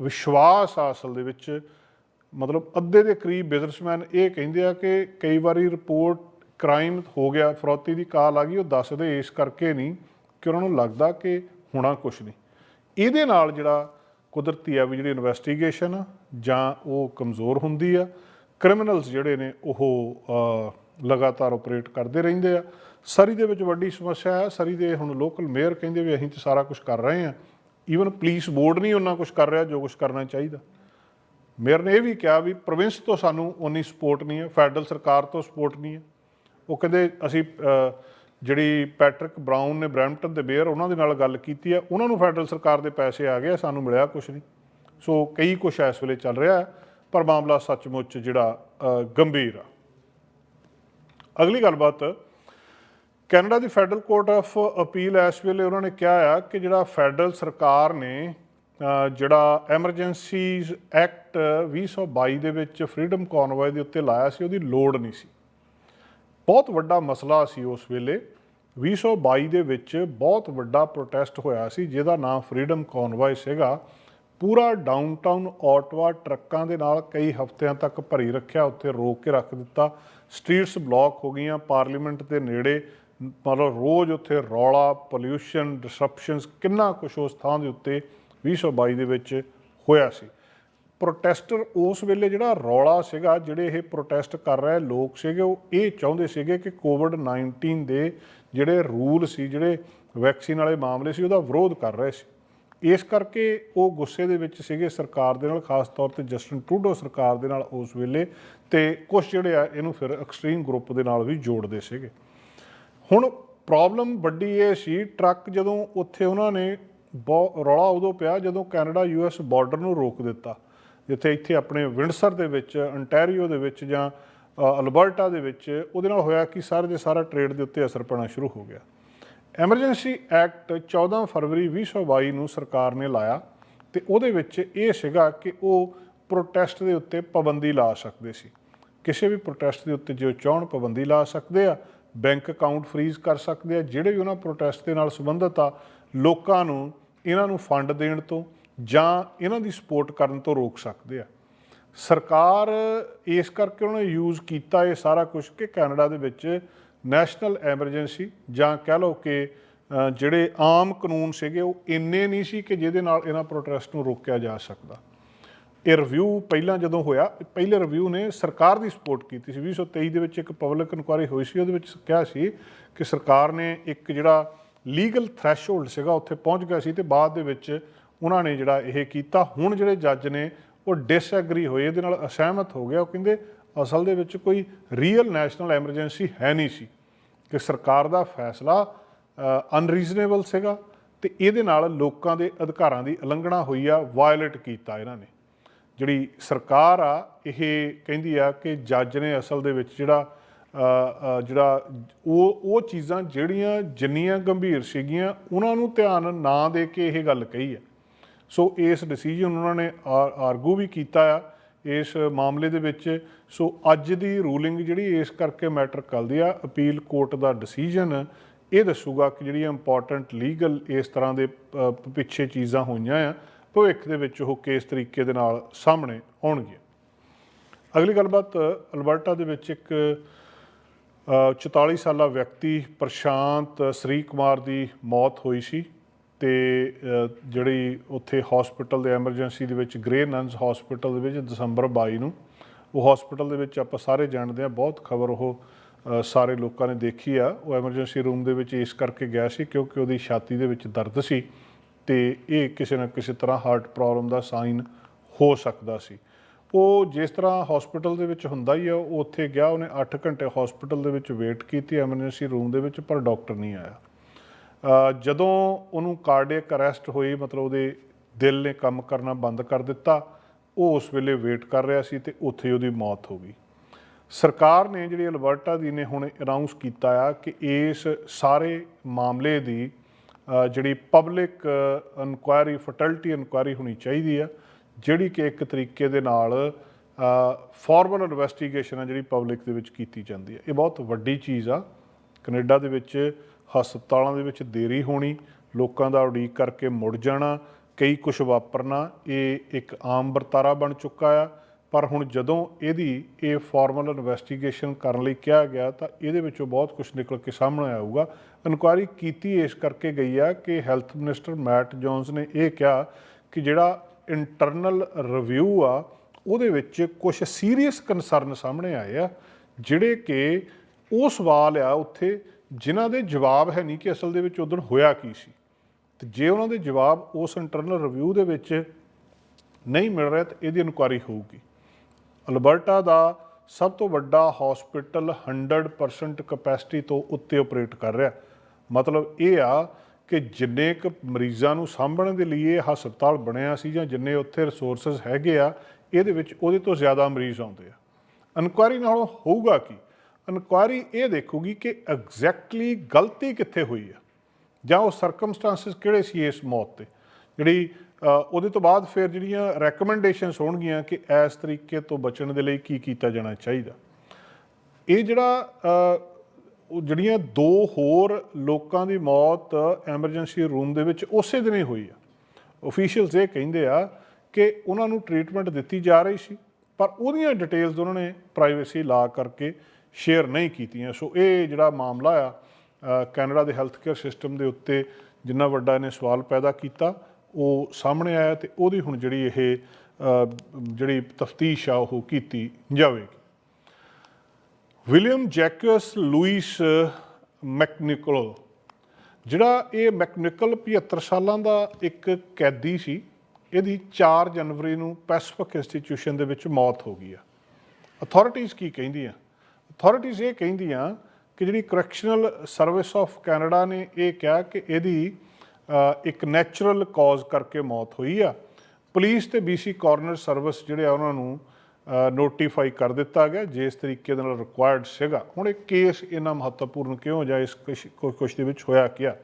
ਵਿਸ਼ਵਾਸ ਆ ਅਸਲ ਦੇ ਵਿੱਚ, ਮਤਲਬ ਅੱਧੇ ਦੇ ਕਰੀਬ ਬਿਜ਼ਨਸਮੈਨ ਇਹ ਕਹਿੰਦੇ ਆ ਕਿ ਕਈ ਵਾਰੀ ਰਿਪੋਰਟ ਕ੍ਰਾਈਮ ਹੋ ਗਿਆ, ਫਰੋਤੀ ਦੀ ਕਾਲ ਆ ਗਈ, ਉਹ ਦੱਸਦੇ ਇਸ ਕਰਕੇ ਨਹੀਂ ਕਿ ਉਹਨਾਂ ਨੂੰ ਲੱਗਦਾ ਕਿ ਹੋਣਾ ਕੁਝ ਨਹੀਂ। ਇਹਦੇ ਨਾਲ ਜਿਹੜਾ ਕੁਦਰਤੀ ਆ ਵੀ ਜਿਹੜੀ ਇਨਵੈਸਟੀਗੇਸ਼ਨ ਆ, ਜਾਂ ਉਹ ਕਮਜ਼ੋਰ ਹੁੰਦੀ ਆ ਕ੍ਰਿਮੀਨਲਸ ਜਿਹੜੇ ਨੇ ਉਹ ਲਗਾਤਾਰ ਆਪਰੇਟ ਕਰਦੇ ਰਹਿੰਦੇ ਆ। ਸਰੀ ਦੇ ਵਿੱਚ ਵੱਡੀ ਸਮੱਸਿਆ ਹੈ ਸਰੀ ਦੇ ਹੁਣ ਲੋਕਲ ਮੇਅਰ ਕਹਿੰਦੇ ਵੀ ਅਸੀਂ ਤਾਂ ਸਾਰਾ ਕੁਝ ਕਰ ਰਹੇ ਆ। ਈਵਨ ਪੁਲਿਸ ਬੋਰਡ ਨਹੀਂ ਉਹਨਾਂ ਕੁਝ ਕਰ ਰਿਹਾ ਜੋ ਕੁਝ ਕਰਨਾ ਚਾਹੀਦਾ। ਮੇਅਰ ਨੇ ਇਹ ਵੀ ਕਿਹਾ ਵੀ ਪ੍ਰੋਵਿੰਸ ਤੋਂ ਸਾਨੂੰ ਉਨੀ ਸਪੋਰਟ ਨਹੀਂ ਹੈ ਫੈਡਰਲ ਸਰਕਾਰ ਤੋਂ ਸਪੋਰਟ ਨਹੀਂ ਹੈ। ਉਹ ਕਹਿੰਦੇ ਅਸੀਂ ਜਿਹੜੀ ਪੈਟਰਿਕ ਬਰਾਊਨ ਨੇ ਬਰੈਂਪਟਨ ਦੇ ਮੇਅਰ ਉਹਨਾਂ ਦੇ ਨਾਲ ਗੱਲ ਕੀਤੀ ਹੈ। ਉਹਨਾਂ ਨੂੰ ਫੈਡਰਲ ਸਰਕਾਰ ਦੇ ਪੈਸੇ ਆ ਗਏ ਸਾਨੂੰ ਮਿਲਿਆ ਕੁਝ ਨਹੀਂ। ਸੋ ਕਈ ਕੁਝ ਇਸ ਵੇਲੇ ਚੱਲ ਰਿਹਾ ਪਰ ਮਾਮਲਾ ਸੱਚਮੁੱਚ ਜਿਹੜਾ ਗੰਭੀਰ ਆ। ਅਗਲੀ ਗੱਲਬਾਤ ਕੈਨੇਡਾ ਦੀ ਫੈਡਰਲ ਕੋਰਟ ਆਫ ਅਪੀਲ ਇਸ ਵੇਲੇ ਉਹਨਾਂ ਨੇ ਕਿਹਾ ਆ ਕਿ ਜਿਹੜਾ ਫੈਡਰਲ ਸਰਕਾਰ ਨੇ ਜਿਹੜਾ ਐਮਰਜੈਂਸੀਜ਼ ਐਕਟ 2022 ਦੇ ਵਿੱਚ ਫਰੀडम ਕਨਵੋਏ ਦੇ ਉੱਤੇ ਲਾਇਆ ਸੀ, ਉਹਦੀ ਲੋੜ ਨਹੀਂ ਸੀ। ਬਹੁਤ ਵੱਡਾ ਮਸਲਾ ਸੀ ਉਸ ਵੇਲੇ। 2022 ਦੇ ਵਿੱਚ ਬਹੁਤ ਵੱਡਾ ਪ੍ਰੋਟੈਸਟ ਹੋਇਆ ਸੀ, ਜਿਹਦਾ ਨਾਮ ਫਰੀडम ਕਨਵੋਏ ਸੀਗਾ। ਪੂਰਾ ਡਾਊਨਟਾਊਨ ਆਟਵਾ ਟਰੱਕਾਂ ਦੇ ਨਾਲ ਕਈ ਹਫ਼ਤਿਆਂ ਤੱਕ ਭਰੀ ਰੱਖਿਆ, ਉੱਥੇ ਰੋਕ ਕੇ ਰੱਖ ਦਿੱਤਾ। ਸਟਰੀਟਸ ਬਲੌਕ ਹੋ ਗਈਆਂ, ਪਾਰਲੀਮੈਂਟ ਦੇ ਨੇੜੇ ਮਤਲਬ ਰੋਜ਼ ਉੱਥੇ ਰੌਲਾ ਪੋਲਿਊਸ਼ਨ ਡਿਸਰਪਸ਼ਨਸ ਕਿੰਨਾ ਕੁਝ ਉਸ ਥਾਂ ਦੇ ਉੱਤੇ 2022 ਦੇ ਵਿੱਚ ਹੋਇਆ ਸੀ। ਪ੍ਰੋਟੈਸਟਰ ਉਸ ਵੇਲੇ ਜਿਹੜਾ ਰੌਲਾ ਸੀਗਾ, ਜਿਹੜੇ ਇਹ ਪ੍ਰੋਟੈਸਟ ਕਰ ਰਹੇ ਲੋਕ ਸੀਗੇ, ਉਹ ਇਹ ਚਾਹੁੰਦੇ ਸੀਗੇ ਕਿ ਕੋਵਿਡ 19 ਦੇ ਜਿਹੜੇ ਰੂਲ ਸੀ, ਜਿਹੜੇ ਵੈਕਸੀਨ ਵਾਲੇ ਮਾਮਲੇ ਸੀ, ਉਹਦਾ ਵਿਰੋਧ ਕਰ ਰਹੇ ਸੀ। ਇਸ ਕਰਕੇ ਉਹ ਗੁੱਸੇ ਦੇ ਵਿੱਚ ਸੀਗੇ ਸਰਕਾਰ ਦੇ ਨਾਲ, ਖਾਸ ਤੌਰ ਤੇ ਜਸਟਨ ਟਰੂਡੋ ਸਰਕਾਰ ਦੇ ਨਾਲ ਉਸ ਵੇਲੇ, ਤੇ ਕੁਝ ਜਿਹੜੇ ਆ, ਇਹਨੂੰ ਫਿਰ ਐਕਸਟ੍ਰੀਮ ਗਰੁੱਪ ਦੇ ਨਾਲ ਵੀ ਜੋੜਦੇ ਸੀਗੇ। ਹੁਣ ਪ੍ਰੋਬਲਮ ਵੱਡੀ ਇਹ ਸੀ ਟਰੱਕ ਜਦੋਂ ਉੱਥੇ ਉਹਨਾਂ ਨੇ ਬਹੁ- ਰੌਲਾ ਉਦੋਂ ਪਿਆ ਜਦੋਂ ਕੈਨੇਡਾ ਯੂਐਸ ਬਾਰਡਰ ਨੂੰ ਰੋਕ ਦਿੱਤਾ। ਜਿੱਥੇ ਇੱਥੇ ਆਪਣੇ ਵਿੰਡਸਰ ਦੇ ਵਿੱਚ ਅੰਟੈਰੀਓ ਦੇ ਵਿੱਚ ਜਾਂ ਅਲਬਰਟਾ ਦੇ ਵਿੱਚ ਉਹਦੇ ਨਾਲ ਹੋਇਆ ਕਿ ਸਾਰੇ ਦੇ ਸਾਰਾ ਟ੍ਰੇਡ ਦੇ ਉੱਤੇ ਅਸਰ ਪੈਣਾ ਸ਼ੁਰੂ ਹੋ ਗਿਆ। ਐਮਰਜੈਂਸੀ ਐਕਟ 14 ਫਰਵਰੀ 2022 ਨੂੰ ਸਰਕਾਰ ਨੇ ਲਾਇਆ ਤੇ ਉਹਦੇ ਵਿੱਚ ਇਹ ਸੀਗਾ ਕਿ ਉਹ ਪ੍ਰੋਟੈਸਟ ਦੇ ਉੱਤੇ ਪਾਬੰਦੀ ਲਾ ਸਕਦੇ ਸੀ। ਕਿਸੇ ਵੀ ਪ੍ਰੋਟੈਸਟ ਦੇ ਉੱਤੇ ਜੇ ਉਹ ਚਾਹਣ ਪਾਬੰਦੀ ਲਾ ਸਕਦੇ ਆ ਬੈਂਕ ਅਕਾਊਂਟ ਫ੍ਰੀਜ਼ ਕਰ ਸਕਦੇ ਆ, ਜਿਹੜੇ ਵੀ ਉਹਨਾਂ ਪ੍ਰੋਟੈਸਟ ਦੇ ਨਾਲ ਸੰਬੰਧਿਤ ਆ, ਲੋਕਾਂ ਨੂੰ ਇਹਨਾਂ ਨੂੰ ਫੰਡ ਦੇਣ ਤੋਂ ਜਾਂ ਇਹਨਾਂ ਦੀ ਸਪੋਰਟ ਕਰਨ ਤੋਂ ਰੋਕ ਸਕਦੇ ਆ। ਸਰਕਾਰ ਇਸ ਕਰਕੇ ਉਹਨਾਂ ਨੇ ਯੂਜ਼ ਕੀਤਾ ਇਹ ਸਾਰਾ ਕੁਝ ਕਿ ਕੈਨੇਡਾ ਦੇ ਵਿੱਚ ਨੈਸ਼ਨਲ ਐਮਰਜੈਂਸੀ ਜਾਂ ਕਹਿ ਲਓ ਕਿ ਜਿਹੜੇ ਆਮ ਕਾਨੂੰਨ ਸੀਗੇ ਉਹ ਇੰਨੇ ਨਹੀਂ ਸੀ ਕਿ ਜਿਹਦੇ ਨਾਲ ਇਹਨਾਂ ਪ੍ਰੋਟੈਸਟ ਨੂੰ ਰੋਕਿਆ ਜਾ ਸਕਦਾ। ਇਹ ਰਿਵਿਊ ਪਹਿਲਾਂ ਜਦੋਂ ਹੋਇਆ, ਪਹਿਲੇ ਰਿਵਿਊ ਨੇ ਸਰਕਾਰ ਦੀ ਸਪੋਰਟ ਕੀਤੀ ਸੀ। 2023 ਦੇ ਵਿੱਚ ਇੱਕ ਪਬਲਿਕ ਇਨਕੁਆਇਰੀ ਹੋਈ ਸੀ, ਉਹਦੇ ਵਿੱਚ ਕਿਹਾ ਸੀ ਕਿ ਸਰਕਾਰ ਨੇ ਇੱਕ ਜਿਹੜਾ ਲੀਗਲ ਥ੍ਰੈਸ਼ਹੋਲਡ ਸੀਗਾ, ਉੱਥੇ ਪਹੁੰਚ ਗਿਆ ਸੀ ਤੇ ਬਾਅਦ ਦੇ ਵਿੱਚ ਉਹਨਾਂ ਨੇ ਜਿਹੜਾ ਇਹ ਕੀਤਾ। ਹੁਣ ਜਿਹੜੇ ਜੱਜ ਨੇ, ਉਹ ਡਿਸਐਗਰੀ ਹੋਏ, ਇਹਦੇ ਨਾਲ ਅਸਹਿਮਤ ਹੋ ਗਿਆ। ਉਹ ਕਹਿੰਦੇ ਅਸਲ ਦੇ ਵਿੱਚ ਕੋਈ ਰੀਅਲ ਨੈਸ਼ਨਲ ਐਮਰਜੈਂਸੀ ਹੈ ਨਹੀਂ ਸੀ ਕਿ ਸਰਕਾਰ ਦਾ ਫੈਸਲਾ ਅਨਰੀਜ਼ਨੇਬਲ ਸੀਗਾ ਤੇ ਇਹਦੇ ਨਾਲ ਲੋਕਾਂ ਦੇ ਅਧਿਕਾਰਾਂ ਦੀ ਉਲੰਘਣਾ ਹੋਈ ਆ ਵਾਇਲੇਟ ਕੀਤਾ ਇਹਨਾਂ ਨੇ। ਜਿਹੜੀ ਸਰਕਾਰ ਆ, ਇਹ ਕਹਿੰਦੀ ਆ ਕਿ ਜੱਜ ਨੇ ਅਸਲ ਦੇ ਵਿੱਚ ਜਿਹੜਾ ਜਿਹੜਾ ਉਹ ਉਹ ਚੀਜ਼ਾਂ ਜਿਹੜੀਆਂ ਜਿੰਨੀਆਂ ਗੰਭੀਰ ਸੀਗੀਆਂ, ਉਹਨਾਂ ਨੂੰ ਧਿਆਨ ਨਾ ਦੇ ਕੇ ਇਹ ਗੱਲ ਕਹੀ ਹੈ ਸੋ ਇਸ ਡਿਸੀਜਨ ਉਹਨਾਂ ਨੇ ਆਰਗੂ ਵੀ ਕੀਤਾ ਆ ਇਸ ਮਾਮਲੇ ਦੇ ਵਿੱਚ। ਸੋ ਅੱਜ ਦੀ ਰੂਲਿੰਗ ਜਿਹੜੀ ਇਸ ਕਰਕੇ ਮੈਟਰ ਕਰਦੀ ਆ, ਅਪੀਲ ਕੋਰਟ ਦਾ ਡਿਸੀਜਨ ਇਹ ਦੱਸੂਗਾ ਕਿ ਜਿਹੜੀਆਂ ਇੰਪੋਰਟੈਂਟ ਲੀਗਲ ਇਸ ਤਰ੍ਹਾਂ ਦੇ ਪਿੱਛੇ ਚੀਜ਼ਾਂ ਹੋਈਆਂ ਆ ਭਵਿੱਖ ਦੇ ਵਿੱਚ ਉਹ ਕੇਸ ਤਰੀਕੇ ਦੇ ਨਾਲ ਸਾਹਮਣੇ ਆਉਣਗੀਆਂ। ਅਗਲੀ ਗੱਲਬਾਤ ਅਲਬਰਟਾ ਦੇ ਵਿੱਚ ਇੱਕ ਅ, 44 ਸਾਲਾ ਵਿਅਕਤੀ ਪ੍ਰਸ਼ਾਂਤ ਸ੍ਰੀ ਕੁਮਾਰ ਦੀ ਮੌਤ ਹੋਈ ਸੀ ਤੇ ਜਿਹੜੀ ਉੱਥੇ ਹਸਪੀਟਲ ਦੇ ਐਮਰਜੈਂਸੀ ਦੇ ਵਿੱਚ ਗ੍ਰੇ ਨਨਸ ਹਸਪੀਟਲ ਦੇ ਵਿੱਚ ਦਸੰਬਰ 22 ਨੂੰ ਉਹ ਹਸਪੀਟਲ ਦੇ ਵਿੱਚ ਆਪਾਂ ਸਾਰੇ ਜਾਣਦੇ ਆ ਬਹੁਤ ਖਬਰ ਉਹ ਸਾਰੇ ਲੋਕਾਂ ਨੇ ਦੇਖੀ ਆ। ਉਹ ਐਮਰਜੈਂਸੀ ਰੂਮ ਦੇ ਵਿੱਚ ਇਸ ਕਰਕੇ ਗਿਆ ਸੀ ਕਿਉਂਕਿ ਉਹਦੀ ਛਾਤੀ ਦੇ ਵਿੱਚ ਦਰਦ ਸੀ। ਤੇ ਇਹ ਕਿਸੇ ਨਾ ਕਿਸੇ ਤਰ੍ਹਾਂ ਹਾਰਟ ਪ੍ਰੋਬਲਮ ਦਾ ਸਾਈਨ ਹੋ ਸਕਦਾ ਸੀ। ਉਹ ਜਿਸ ਤਰ੍ਹਾਂ ਹਸਪੀਟਲ ਦੇ ਵਿੱਚ ਹੁੰਦਾ ਹੀ ਆ ਉਹ ਉੱਥੇ ਗਿਆ, ਉਹਨੇ 8 ਘੰਟੇ ਹਸਪੀਟਲ ਦੇ ਵਿੱਚ ਵੇਟ ਕੀਤੀ ਐਮਰਜੈਂਸੀ ਰੂਮ ਦੇ ਵਿੱਚ, ਪਰ ਡਾਕਟਰ ਨਹੀਂ ਆਇਆ। ਜਦੋਂ ਉਹਨੂੰ ਕਾਰਡੀਅਕ ਅਰੈਸਟ ਹੋਈ, ਮਤਲਬ ਉਹਦੇ ਦਿਲ ਨੇ ਕੰਮ ਕਰਨਾ ਬੰਦ ਕਰ ਦਿੱਤਾ, ਉਹ ਉਸ ਵੇਲੇ ਵੇਟ ਕਰ ਰਿਹਾ ਸੀ ਤੇ ਉੱਥੇ ਉਹਦੀ ਮੌਤ ਹੋ ਗਈ। ਸਰਕਾਰ ਨੇ ਜਿਹੜੀ ਅਲਬਰਟਾ ਦੀ ਨੇ ਹੁਣ ਅਨਾਉਂਸ ਕੀਤਾ ਆ ਕਿ ਇਸ ਸਾਰੇ ਮਾਮਲੇ ਦੀ ਜਿਹੜੀ ਪਬਲਿਕ ਇਨਕੁਆਇਰੀ ਫਰਟੈਲਿਟੀ ਇਨਕੁਆਇਰੀ ਹੋਣੀ ਚਾਹੀਦੀ ਆ, ਜਿਹੜੀ ਕਿ ਇੱਕ ਤਰੀਕੇ ਦੇ ਨਾਲ ਫਾਰਮਲ ਇਨਵੈਸਟੀਗੇਸ਼ਨ ਆ ਜਿਹੜੀ ਪਬਲਿਕ ਦੇ ਵਿੱਚ ਕੀਤੀ ਜਾਂਦੀ ਹੈ ਇਹ ਬਹੁਤ ਵੱਡੀ ਚੀਜ਼ ਆ। ਕੈਨੇਡਾ ਦੇ ਵਿੱਚ ਹਸਪਤਾਲਾਂ ਦੇ ਵਿੱਚ ਦੇਰੀ ਹੋਣੀ, ਲੋਕਾਂ ਦਾ ਉਡੀਕ ਕਰਕੇ ਮੁੜ ਜਾਣਾ, ਕਈ ਕੁਝ ਵਾਪਰਨਾ, ਇਹ ਇੱਕ ਆਮ ਵਰਤਾਰਾ ਬਣ ਚੁੱਕਾ ਆ। ਪਰ ਹੁਣ ਜਦੋਂ ਇਹਦੀ ਇਹ ਫਾਰਮਲ ਇਨਵੈਸਟੀਗੇਸ਼ਨ ਕਰਨ ਲਈ ਕਿਹਾ ਗਿਆ ਤਾਂ ਇਹਦੇ ਵਿੱਚੋਂ ਬਹੁਤ ਕੁਝ ਨਿਕਲ ਕੇ ਸਾਹਮਣੇ ਆਊਗਾ। ਇਨਕੁਆਇਰੀ ਕੀਤੀ ਇਸ ਕਰਕੇ ਗਈ ਆ ਕਿ ਹੈਲਥ ਮਿਨਿਸਟਰ ਮੈਟ ਜੌਨਸ ਨੇ ਇਹ ਕਿਹਾ ਕਿ ਜਿਹੜਾ ਇੰਟਰਨਲ ਰਿਵਿਊ ਆ, ਉਹਦੇ ਵਿੱਚ ਕੁਝ ਸੀਰੀਅਸ ਕਨਸਰਨ ਸਾਹਮਣੇ ਆਏ ਆ, ਜਿਹੜੇ ਕਿ ਉਹ ਸਵਾਲ ਆ ਉੱਥੇ ਜਿਨ੍ਹਾਂ ਦੇ ਜਵਾਬ ਹੈ ਨਹੀਂ ਕਿ ਅਸਲ ਦੇ ਵਿੱਚ ਉਦੋਂ ਹੋਇਆ ਕੀ ਸੀ। ਤੇ ਜੇ ਉਹਨਾਂ ਦੇ ਜਵਾਬ ਉਸ ਇੰਟਰਨਲ ਰਿਵਿਊ ਦੇ ਵਿੱਚ ਨਹੀਂ ਮਿਲ ਰਿਹਾ, ਤਾਂ ਇਹਦੀ ਇਨਕੁਆਇਰੀ ਹੋਊਗੀ। ਅਲਬਰਟਾ ਦਾ ਸਭ ਤੋਂ ਵੱਡਾ ਹਸਪੀਟਲ 100% ਕਪੈਸਿਟੀ ਤੋਂ ਉੱਤੇ ਆਪਰੇਟ ਕਰ ਰਿਹਾ। ਮਤਲਬ ਇਹ ਆ ਕਿ ਜਿੰਨੇ ਕੁ ਮਰੀਜ਼ਾਂ ਨੂੰ ਸਾਂਭਣ ਦੇ ਲਈ ਇਹ ਹਸਪਤਾਲ ਬਣਿਆ ਸੀ ਜਾਂ ਜਿੰਨੇ ਉੱਥੇ ਰਿਸੋਰਸਸ ਹੈਗੇ ਆ, ਇਹਦੇ ਵਿੱਚ ਉਹਦੇ ਤੋਂ ਜ਼ਿਆਦਾ ਮਰੀਜ਼ ਆਉਂਦੇ ਆ। ਇਨਕੁਆਇਰੀ ਨਾਲ ਹੋਊਗਾ ਕੀ? ਇਨਕੁਆਇਰੀ ਇਹ ਦੇਖੂਗੀ ਕਿ ਐਗਜ਼ੈਕਟਲੀ ਗਲਤੀ ਕਿੱਥੇ ਹੋਈ ਆ? ਜਾਂ ਉਹ ਸਰਕਮਸਟੈਂਸਸ ਕਿਹੜੇ ਸੀ ਇਸ ਮੌਤ ਤੇ? ਜਿਹੜੀ ਉਹਦੇ ਤੋਂ ਬਾਅਦ ਫਿਰ ਜਿਹੜੀਆਂ ਰეკਮੈਂਡੇਸ਼ਨਸ ਹੋਣਗੀਆਂ ਕਿ ਇਸ ਤਰੀਕੇ ਤੋਂ ਬਚਣ ਦੇ ਲਈ ਕੀ ਕੀਤਾ ਜਾਣਾ ਚਾਹੀਦਾ। ਇਹ ਜਿਹੜਾ ਉਹ ਜਿਹੜੀਆਂ ਦੋ ਹੋਰ ਲੋਕਾਂ ਦੀ ਮੌਤ ਐਮਰਜੈਂਸੀ ਰੂਮ ਦੇ ਵਿੱਚ ਉਸੇ ਦਿਨ ਹੀ ਹੋਈ ਆ। ਅਫੀਸ਼ੀਅਲਸ ਇਹ ਕਹਿੰਦੇ ਆ ਕਿ ਉਹਨਾਂ ਨੂੰ ਟ੍ਰੀਟਮੈਂਟ ਦਿੱਤੀ ਜਾ ਰਹੀ ਸੀ, ਪਰ ਉਹਦੀਆਂ ਡਿਟੇਲਸ ਉਹਨਾਂ ਨੇ ਪ੍ਰਾਈਵੇਸੀ ਲਾ ਕਰਕੇ ਸ਼ੇਅਰ ਨਹੀਂ ਕੀਤੀਆਂ। ਸੋ ਇਹ ਜਿਹੜਾ ਮਾਮਲਾ ਆ ਕੈਨੇਡਾ ਦੇ ਹੈਲਥ ਕੇਅਰ ਸਿਸਟਮ ਦੇ ਉੱਤੇ ਜਿੰਨਾ ਵੱਡਾ ਇਹਨੇ ਸਵਾਲ ਪੈਦਾ ਕੀਤਾ ਉਹ ਸਾਹਮਣੇ ਆਇਆ ਤੇ ਉਹਦੀ ਹੁਣ ਜਿਹੜੀ ਇਹ ਜਿਹੜੀ ਤਫਤੀਸ਼ ਆ ਉਹ ਕੀਤੀ ਜਾਵੇਗੀ। ਵਿਲੀਅਮ ਜੈਕਸ ਲੂਈਸ ਮੈਕਨਿਕਲ, ਜਿਹੜਾ ਇਹ ਮੈਕਨਿਕਲ 75 ਸਾਲਾਂ ਦਾ ਇੱਕ ਕੈਦੀ ਸੀ, ਇਹਦੀ 4 ਜਨਵਰੀ ਨੂੰ ਪੈਸੀਫਿਕ ਇੰਸਟੀਚਿਊਸ਼ਨ ਦੇ ਵਿੱਚ ਮੌਤ ਹੋ ਗਈ ਆ। ਅਥਾਰਟੀਆਂ ਕੀ ਕਹਿੰਦੀਆਂ? ਅਥਾਰਟੀਆਂ ਇਹ ਕਹਿੰਦੀਆਂ ਕਿ ਜਿਹੜੀ ਕਰੈਕਸ਼ਨਲ ਸਰਵਿਸ ਆਫ ਕੈਨੇਡਾ ਨੇ ਇਹ ਕਿਹਾ ਕਿ ਇਹਦੀ ਇੱਕ ਨੈਚੁਰਲ ਕਾਜ਼ ਕਰਕੇ ਮੌਤ ਹੋਈ ਆ। ਪੁਲਿਸ ਤੇ ਬੀਸੀ ਕਾਰਨਰ ਸਰਵਿਸ ਜਿਹੜੇ ਆ ਉਹਨਾਂ ਨੂੰ ਨੋਟੀਫਾਈ ਕਰ ਦਿੱਤਾ ਗਿਆ, ਜਿਸ ਤਰੀਕੇ ਦੇ ਨਾਲ ਰਿਕੁਆਇਰਡ ਸੀਗਾ। ਹੁਣ ਇਹ ਕੇਸ ਇੰਨਾ ਮਹੱਤਵਪੂਰਨ ਕਿਉਂ ਜਾਂ ਇਸ ਕੁਛ ਦੇ ਵਿੱਚ ਹੋਇਆ ਕੀ ਆ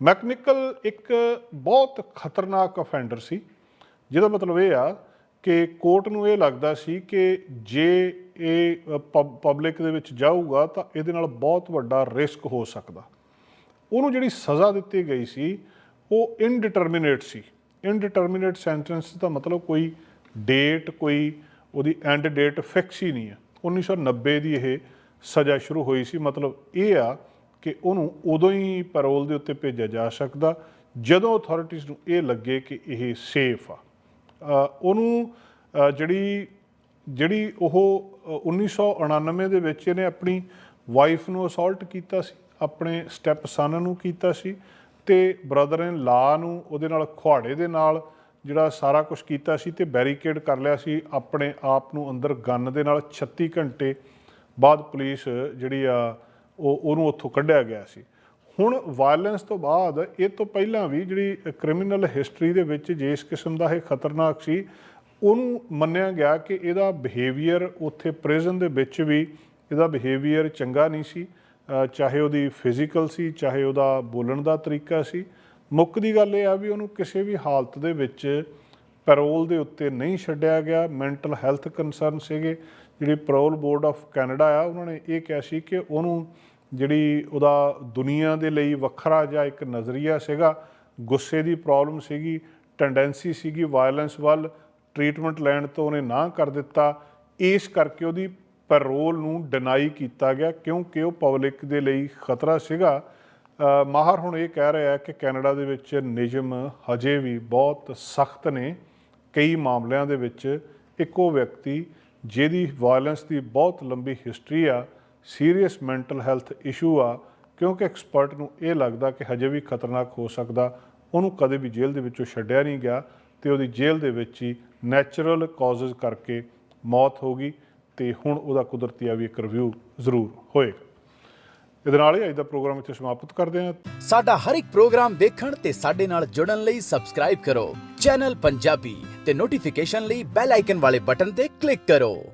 ਮੈਕਨਿਕਲ ਇੱਕ ਬਹੁਤ ਖਤਰਨਾਕ ਅਫੈਂਡਰ ਸੀ। ਜਿਹਦਾ ਮਤਲਬ ਇਹ ਆ ਕਿ ਕੋਰਟ ਨੂੰ ਇਹ ਲੱਗਦਾ ਸੀ ਕਿ ਜੇ ਇਹ ਪਬਲਿਕ ਦੇ ਵਿੱਚ ਜਾਊਗਾ ਤਾਂ ਇਹਦੇ ਨਾਲ ਬਹੁਤ ਵੱਡਾ ਰਿਸਕ ਹੋ ਸਕਦਾ। ਉਹਨੂੰ ਜਿਹੜੀ ਸਜ਼ਾ ਦਿੱਤੀ ਗਈ ਸੀ ਉਹ ਇਨਡਿਟਰਮੀਨੇਟ ਸੀ। ਇਨਡਿਟਰਮੀਨੇਟ ਸੈਂਟੈਂਸ ਦਾ ਮਤਲਬ ਕੋਈ ਡੇਟ ਕੋਈ ਉਹਦੀ ਐਂਡ ਡੇਟ ਫਿਕਸ ਹੀ ਨਹੀਂ ਹੈ। 1990 ਦੀ ਇਹ ਸਜ਼ਾ ਸ਼ੁਰੂ ਹੋਈ ਸੀ। ਮਤਲਬ ਇਹ ਆ ਕਿ ਉਹਨੂੰ ਉਦੋਂ ਹੀ ਪੈਰੋਲ ਦੇ ਉੱਤੇ ਭੇਜਿਆ ਜਾ ਸਕਦਾ ਜਦੋਂ ਅਥਾਰਟੀਆਂ ਨੂੰ ਇਹ ਲੱਗੇ ਕਿ ਇਹ ਸੇਫ ਆ। ਉਹਨੂੰ ਜਿਹੜੀ ਜਿਹੜੀ ਉਹ ਅ, 1999 ਦੇ ਵਿੱਚ ਇਹਨੇ ਆਪਣੀ ਵਾਈਫ ਨੂੰ ਅਸੌਲਟ ਕੀਤਾ ਸੀ ਆਪਣੇ ਸਟੈਪ ਸਨ ਨੂੰ ਕੀਤਾ ਸੀ। ਤੇ ਬ੍ਰਦਰ ਇਨ ਲਾ ਨੂੰ ਉਹਦੇ ਨਾਲ ਖੁਆੜੇ ਦੇ ਨਾਲ ਜਿਹੜਾ ਸਾਰਾ ਕੁਝ ਕੀਤਾ ਸੀ ਤੇ ਬੈਰੀਕੇਡ ਕਰ ਲਿਆ ਸੀ, ਆਪਣੇ ਆਪ ਨੂੰ ਅੰਦਰ ਗੰਨ ਦੇ ਨਾਲ 36 ਘੰਟੇ ਬਾਅਦ ਪੁਲਿਸ ਜਿਹੜੀ ਆ, ਉਹ, ਉਹਨੂੰ ਉੱਥੋਂ ਕੱਢਿਆ ਗਿਆ ਸੀ। ਹੁਣ ਵਾਇਲੈਂਸ ਤੋਂ ਬਾਅਦ ਇਹ ਤੋਂ ਪਹਿਲਾਂ ਵੀ ਜਿਹੜੀ ਕ੍ਰਿਮੀਨਲ ਹਿਸਟਰੀ ਦੇ ਵਿੱਚ ਜਿਸ ਕਿਸਮ ਦਾ ਇਹ ਖਤਰਨਾਕ ਸੀ, ਉਹਨੂੰ ਮੰਨਿਆ ਗਿਆ ਕਿ ਇਹਦਾ ਬਿਹੇਵੀਅਰ ਉੱਥੇ ਪ੍ਰਿਜ਼ਨ ਦੇ ਵਿੱਚ ਵੀ, ਇਹਦਾ ਬਿਹੇਵੀਅਰ ਚੰਗਾ ਨਹੀਂ ਸੀ। ਚਾਹੇ ਉਹਦੀ ਫਿਜ਼ੀਕਲ ਸੀ, ਚਾਹੇ ਉਹਦਾ ਬੋਲਣ ਦਾ ਤਰੀਕਾ ਸੀ। ਮੁੱਖ ਦੀ ਗੱਲ ਇਹ ਆ ਵੀ ਉਹਨੂੰ ਕਿਸੇ ਵੀ ਹਾਲਤ ਦੇ ਵਿੱਚ ਪੈਰੋਲ ਦੇ ਉੱਤੇ ਨਹੀਂ ਛੱਡਿਆ ਗਿਆ। ਮੈਂਟਲ ਹੈਲਥ ਕੰਸਰਨ ਸੀਗੇ। ਜਿਹੜੀ ਪੈਰੋਲ ਬੋਰਡ ਆਫ ਕੈਨੇਡਾ ਆ, ਉਹਨਾਂ ਨੇ ਇਹ ਕਿਹਾ ਸੀ ਕਿ ਉਹਨੂੰ ਜਿਹੜੀ ਉਹਦਾ ਦੁਨੀਆ ਦੇ ਲਈ ਵੱਖਰਾ ਜਿਹਾ ਇੱਕ ਨਜ਼ਰੀਆ ਸੀਗਾ, ਗੁੱਸੇ ਦੀ ਪ੍ਰੋਬਲਮ ਸੀਗੀ ਟੈਂਡੈਂਸੀ ਸੀਗੀ ਵਾਇਲੈਂਸ ਵੱਲ ਟ੍ਰੀਟਮੈਂਟ ਲੈਣ ਤੋਂ ਉਹਨੇ ਨਾ ਕਰ ਦਿੱਤਾ। ਇਸ ਕਰਕੇ ਉਹਦੀ ਪੈਰੋਲ ਨੂੰ ਡਿਨਾਈ ਕੀਤਾ ਗਿਆ ਕਿਉਂਕਿ ਉਹ ਪਬਲਿਕ ਦੇ ਲਈ ਖਤਰਾ ਸੀਗਾ। ਮਾਹਰ ਹੁਣ ਇਹ ਕਹਿ ਰਿਹਾ ਹੈ ਕਿ ਕੈਨੇਡਾ ਦੇ ਵਿੱਚ ਨਿਯਮ ਹਜੇ ਵੀ ਬਹੁਤ ਸਖਤ ਨੇ। ਕਈ ਮਾਮਲਿਆਂ ਦੇ ਵਿੱਚ ਇੱਕੋ ਵਿਅਕਤੀ ਜਿਹਦੀ ਵਾਇਲੈਂਸ ਦੀ ਬਹੁਤ ਲੰਬੀ ਹਿਸਟਰੀ ਆ ਸੀਰੀਅਸ ਮੈਂਟਲ ਹੈਲਥ ਇਸ਼ੂ ਆ, ਕਿਉਂਕਿ ਐਕਸਪਰਟ ਨੂੰ ਇਹ ਲੱਗਦਾ ਕਿ ਹਜੇ ਵੀ ਖਤਰਨਾਕ ਹੋ ਸਕਦਾ। ਉਹਨੂੰ ਕਦੇ ਵੀ ਜੇਲ੍ਹ ਦੇ ਵਿੱਚੋਂ ਛੱਡਿਆ ਨਹੀਂ ਗਿਆ ਤੇ ਉਹਦੀ ਜੇਲ੍ਹ ਦੇ ਵਿੱਚ ਹੀ ਨੈਚੁਰਲ ਕਾਜ਼ਸ ਕਰਕੇ ਮੌਤ ਹੋ ਗਈ। ਤੇ ਹੁਣ ਉਹਦਾ ਕੁਦਰਤੀ ਆ ਵੀ ਇੱਕ ਰਿਵਿਊ ਜ਼ਰੂਰ ਹੋਏਗਾ। ਇਹਦੇ ਨਾਲ ਹੀ ਅੱਜ ਦਾ ਪ੍ਰੋਗਰਾਮ ਇੱਥੇ ਸਮਾਪਤ ਕਰਦੇ ਹਾਂ। ਸਾਡਾ ਹਰ ਇੱਕ ਪ੍ਰੋਗਰਾਮ ਦੇਖਣ ਤੇ ਸਾਡੇ ਨਾਲ ਜੁੜਨ ਲਈ ਸਬਸਕ੍ਰਾਈਬ ਕਰੋ। ਚੈਨਲ ਪੰਜਾਬੀ ਤੇ ਨੋਟੀਫਿਕੇਸ਼ਨ ਲਈ ਬੈਲ ਆਈਕਨ ਵਾਲੇ ਬਟਨ ਤੇ ਕਲਿੱਕ ਕਰੋ।